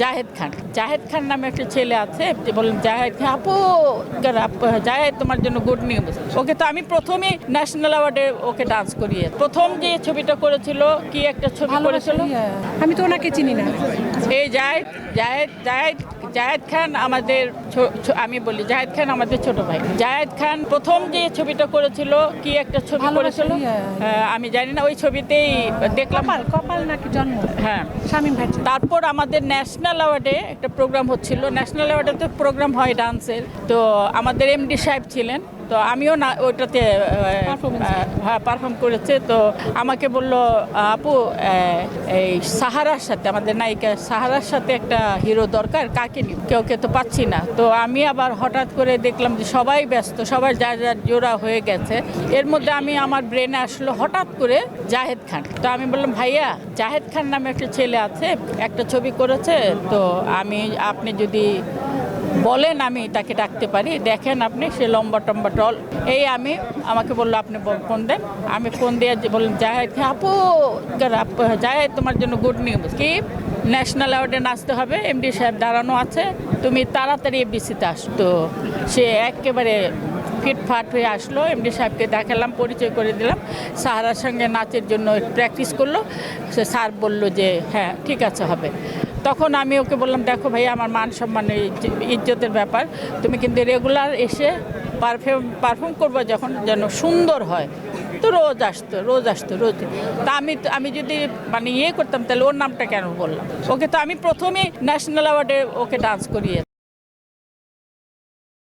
জাহেদ খান। জাহেদ খান নামে একটা ছেলে আছে বললেন জাহেদ খান আপু জাহেদ তোমার জন্য গুড নিউজ ওকে তো আমি প্রথমেই ন্যাশনাল অ্যাওয়ার্ডে ওকে ডান্স করিয়ে প্রথম যে ছবিটা করেছিল কি একটা ছবি করেছিল? আমি তো ওনাকে চিনি না। এই জাহেদ জাহেদ জাহেদ জাহেদ খান আমাদের আমি বলি জাহেদ খান আমাদের ছোট ভাই। জাহেদ খান প্রথম যে ছবিটা করেছিল কি একটা ছবি করেছিল? হ্যাঁ, আমি জানি না ওই ছবিতেই দেখলাম। কপাল কপাল নাকি জন্ম? হ্যাঁ। শামীম ভাই তারপর আমাদের ন্যাশনাল অ্যাওয়ার্ডে একটা প্রোগ্রাম হচ্ছিল। ন্যাশনাল অ্যাওয়ার্ডে তো প্রোগ্রাম হয় ডান্সের। তো আমাদের এমডি সাহেব ছিলেন। তো আমিও না ওইটাতে. হ্যাঁ পারফর্ম করেছে। তো আমাকে বলল আপু এই সাহারার সাথে আমাদের নায়িকা সাহারার সাথে একটা হিরো দরকার কাকে নিব? কেউ কে তো পাচ্ছি না। তো আমি আবার হঠাৎ করে দেখলাম যে সবাই ব্যস্ত সবাই যার যার জোড়া হয়ে গেছে। এর মধ্যে আমি আমার ব্রেনে আসলো হঠাৎ করে জাহেদ খান। তো আমি বললাম ভাইয়া জাহেদ খান নামে একটা ছেলে আছে একটা ছবি করেছে তো আমি আপনি যদি বলেন, আমি তাকে ডাকতে পারি। দেখেন আপনি, সে লম্বা টম্বা টল। এই আমি, আমাকে বলল, আপনি ফোন দেন। আমি ফোন দিয়ে বললাম, জাহেদ আপু জাহেদ, তোমার জন্য গুড নিউজ কি? ন্যাশনাল অ্যাওয়ার্ডে নাচতে হবে এমডি সাহেব দাঁড়ানো আছে। তুমি তাড়াতাড়ি এফডিসিতে আস। তো সে একেবারে ফিটফাট হয়ে আসলো। এমডি সাহেবকে দেখালাম, পরিচয় করে দিলাম। সাহারার সঙ্গে নাচের জন্য প্র্যাকটিস করল। সে স্যার বলল যে হ্যাঁ ঠিক আছে, হবে। তখন আমি ওকে বললাম, দেখো ভাই আমার মান সম্মানের ইজ্জতের ব্যাপার। তুমি কিন্তু রেগুলার এসে পারফিউম পারফর্ম করব যখন যেন সুন্দর হয়। তো রোজ আসতো রোজ আসতো, রোজ। তা আমি আমি যদি মানে ইয়ে করতাম, তাহলে ওর নামটা কেন বললাম? ওকে তো আমি প্রথমেই ন্যাশনাল অ্যাওয়ার্ডে ওকে ডান্স করিয়ে